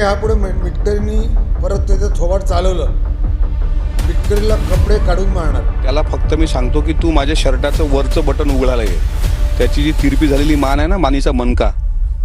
यापुढे मिटकरींनी परत त्याचं थोबाड चालवलं. मिटकरीला कपडे काढून मारणार. त्याला फक्त मी सांगतो की तू माझ्या शर्टाचं वरचं बटन उघडायला ये. त्याची जी तिरपी झालेली मान आहे ना मानीचा मनका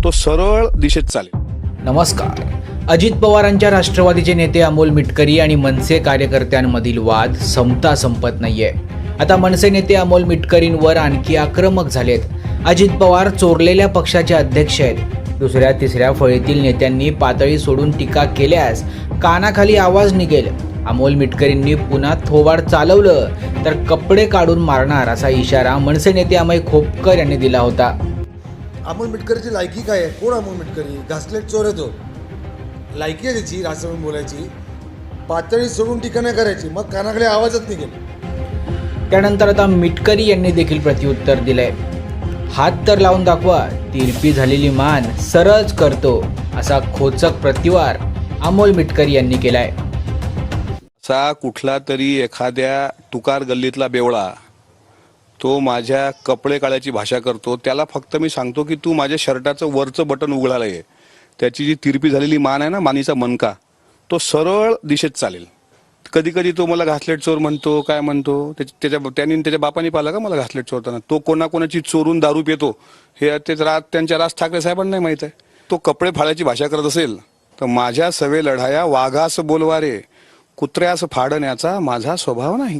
तो सरळ दिशेत चालेल. नमस्कार. अजित पवारांच्या राष्ट्रवादीचे नेते अमोल मिटकरी आणि मनसे कार्यकर्त्यांमधील वाद संपता संपत नाहीये. आता मनसे नेते अमोल मिटकरींवर आणखी आक्रमक झालेत. अजित पवार चोरलेल्या पक्षाचे अध्यक्ष आहेत. दुसऱ्या तिसऱ्या फळीतील नेत्यांनी पातळी सोडून टीका केल्यास कानाखाली आवाज निघेल. अमोल मिटकरींनी पुन्हा थोबाड चालवलं तर कपडे काढून मारणार असा इशारा मनसे नेते अमय खोपकर यांनी दिला होता. अमोल मिटकरीची लायकी काय आहे? कोण अमोल मिटकरी? घासलेट चोर येतो लायकी आहे त्याची राष्ट्रपती बोलायची. पातळी सोडून टीका नाही करायची मग कानाकडे आवाजच निघेल. त्यानंतर आता मिटकरी यांनी देखील प्रत्युत्तर दिलंय. हात तर लावून दाखवा तिरपी झालेली मान सरळच करतो असा खोचक प्रतिवार अमोल मिटकरी यांनी केलाय. असा कुठला तरी एखाद्या तुकार गल्लीतला बेवळा तो माझ्या कपडे काळ्याची भाषा करतो त्याला फक्त मी सांगतो की तू माझ्या शर्टाचं वरचं बटन उघडायला ये. त्याची जी तिरपी झालेली मान आहे ना मानीचा मनका तो सरळ दिशेत चालेल. कधी कधी तो मला घासलेट चोर म्हणतो काय म्हणतो त्याच्या त्याच्या- त्यांनी त्याच्या बापाने पाहिला का मला घासलेट चोरताना? तो कोणाकोणाची चोरून दारू पितो हे ते राज त्यांच्या राज ठाकरे साहेबांना नाही माहीत आहे. तो कपडे फाळायची भाषा करत असेल तर माझ्या सवे लढाया वाघास बोलवारे कुत्र्यास फाडण्याचा माझा स्वभाव नाही.